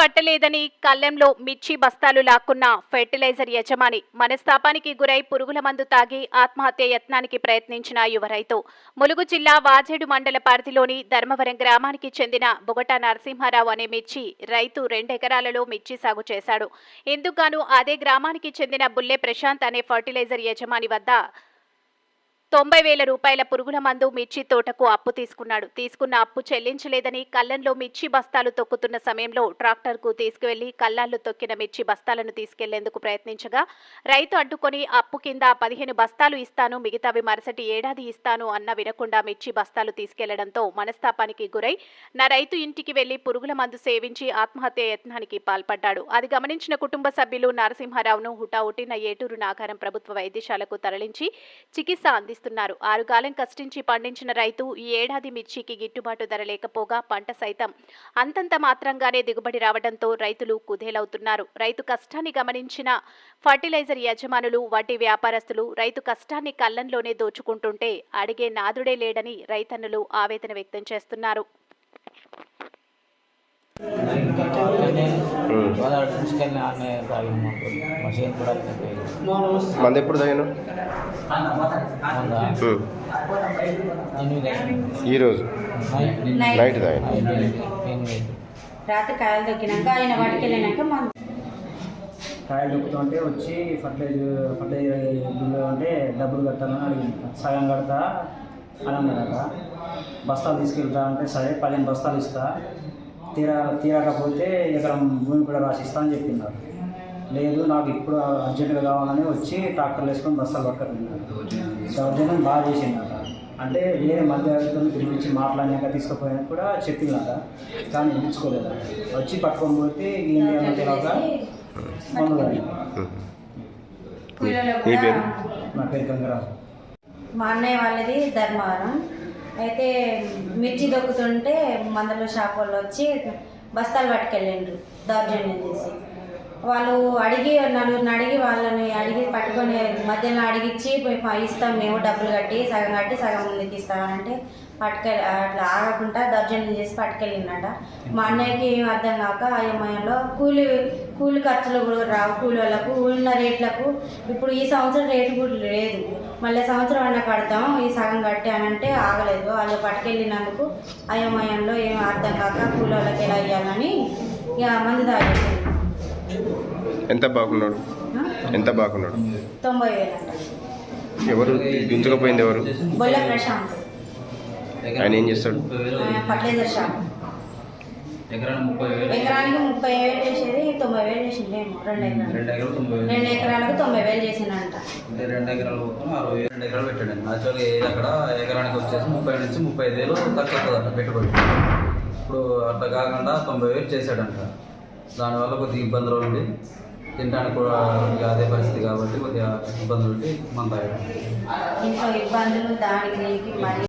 కట్టలేదని కళ్ళెంలో మిర్చి బస్తాలు లాక్కున్న ఫెర్టిలైజర్ యజమాని మనస్తాపానికి గురై పురుగుల మందు తాగి ఆత్మహత్య యత్నానికి ప్రయత్నించిన యువ రైతు. ములుగు జిల్లా వాజేడు మండల పరిధిలోని ధర్మవరం గ్రామానికి చెందిన బొగట నరసింహారావు అనే మిర్చి రైతు రెండెకరాలలో మిర్చి సాగు చేశాడు. ఇందుకుగాను అదే గ్రామానికి చెందిన బుల్లె ప్రశాంత్ అనే ఫర్టిలైజర్ యజమాని వద్ద తొంభై వేల రూపాయల పురుగుల మందు మిర్చి తోటకు అప్పు తీసుకున్నాడు. తీసుకున్న అప్పు చెల్లించలేదని కళ్ళంలో మిర్చి బస్తాలు తొక్కుతున్న సమయంలో ట్రాక్టర్కు తీసుకువెళ్ళి కళ్ళాల్లో తొక్కిన మిర్చి బస్తాలను తీసుకెళ్ళేందుకు ప్రయత్నించగా రైతు అడ్డుకొని అప్పు కింద పదిహేను బస్తాలు ఇస్తాను మిగతావి మరుసటి ఏడాది ఇస్తాను అన్న వినకుండా మిర్చి బస్తాలు తీసుకెళ్ళడంతో మనస్తాపానికి గురై నా రైతు ఇంటికి వెళ్ళి పురుగుల మందు సేవించి ఆత్మహత్య యత్నానికి పాల్పడ్డాడు. అది గమనించిన కుటుంబ సభ్యులు నరసింహారావును హుటాహుటిన ఏటూరు నాగారం ప్రభుత్వ వైద్యశాలకు తరలించి చికిత్స అందిస్తున్నారు ఆరుగాలం కష్టించి పండించిన రైతు ఈ ఏడాది మిర్చికి గిట్టుబాటు ధర లేకపోగా పంట సైతం అంతంత మాత్రంగానే దిగుబడి రావడంతో రైతులు కుదేలవుతున్నారు. రైతు కష్టాన్ని గమనించిన ఫర్టిలైజర్ యజమానులు వడ్డీ వ్యాపారస్తులు రైతు కష్టాన్ని కళ్ళంలోనే దోచుకుంటుంటే అడిగే నాదుడే లేడని రైతన్నులు ఆవేదన వ్యక్తం చేస్తున్నారు. మంది ఎప్పుడు తాగాను ఈరోజు నైట్. తాగాను రాత్రి కాయలు దొక్కినాక ఆయన వాటికి వెళ్ళినాక మనం కాయలు దొక్కుతుంటే వచ్చి ఫర్టిలైజర్ ఫర్టిలైజర్ అంటే డబ్బులు కట్టాలని అడిగింది. సగం కడతా అని అన్నారట బస్తాలు తీసుకెళ్తా అంటే సరే పదిహేను బస్తాలు ఇస్తా. తీరా తీరకపోతే ఎకరం భూమి కూడా రాసి ఇస్తా అని చెప్పినారు. లేదు నాకు ఇప్పుడు అర్జెంటుగా కావాలని వచ్చి ట్రాక్టర్లు వేసుకొని బస్తాలు పట్టుకెళ్ళినారు దౌర్జన్యం బాగా చేసిందట అంటే వేరే మధ్యవర్తులను పిలిపించి మాట్లాడినాక తీసుకుపోయినా కూడా చెప్పిందట కానీ పిలుచుకోలేదు వచ్చి పట్టుకొని పోతే ఏం చేయాలో తెలియక మందు తాగిన. కూలీలో నీ కూడా పేరు? నా పేరు గంగరావు. మా అన్నయ్య వాళ్ళది ధర్మవరం. అయితే మిర్చి దొక్కుతుంటే మందల షాప్ వాళ్ళు వచ్చి బస్తాలు పట్టుకెళ్ళిండ్రు దౌర్జన్యం చేసి. వాళ్ళు అడిగి నలుగురిని అడిగి వాళ్ళని అడిగి పట్టుకొని మధ్యలో అడిగిచ్చి పోయి ఇస్తాం మేము డబ్బులు కట్టి సగం కట్టి సగం ముందుకి ఇస్తామంటే పట్టుకెళ్ళి అట్లా ఆగకుండా దౌర్జన్యం చేసి పట్టుకెళ్ళిందట. మా అన్నయ్యకి ఏం అర్థం కాక అయోమయంలో కూలి కూలి ఖర్చులు కూడా రావు కూలి వాళ్ళకు ఉన్న రేట్లకు. ఇప్పుడు ఈ సంవత్సరం రేటు కూడా లేదు. మళ్ళీ సంవత్సరం అన్న కడతాం ఈ సగం కట్టి అని అంటే ఆగలేదు. వాళ్ళు పట్టుకెళ్ళినందుకు అయోమయంలో ఏం అర్థం కాక కూలి వాళ్ళకి ఎలా ఇవ్వాలని ఇక మంది తాగేసింది. ఎంత బాగున్నాడు? ఎంత బాగున్నాడు? తొంభై వేలు ఎవరు? దించకపోయింది ఎవరు? బొల్ల ప్రశాంత్. ఆయన ఏం చేస్తాడు? ఆయన ఫర్టిలైజర్ షాప్. ఎకరానికి ముప్పై వేలు. ఎకరానికి ముప్పై వేలు చేసేది తొంభై వేలు చేసిండేమో రెండు ఎకరాలు రెండు ఎకరాలు. తొంభై వేలు. రెండు ఎకరాలకు తొంభై వేలు చేసిందంట. అంటే రెండు ఎకరాలు అరవై రెండు ఎకరాలు పెట్టండి యాక్చువల్గా ఏది అక్కడ ఎకరానికి వచ్చేసి ముప్పై నుంచి ముప్పై ఐదు వేలు ఖర్చు అవుతుందంట పెట్టుబడి. ఇప్పుడు అట్లా కాకుండా తొంభై వేలు చేశాడంట. దానివల్ల కొద్దిగా ఇబ్బందులు ఉండి తినడానికి కూడా అదే పరిస్థితి కాబట్టి కొద్దిగా ఇబ్బందులు ఉండి మన ఇబ్బందులు దానికి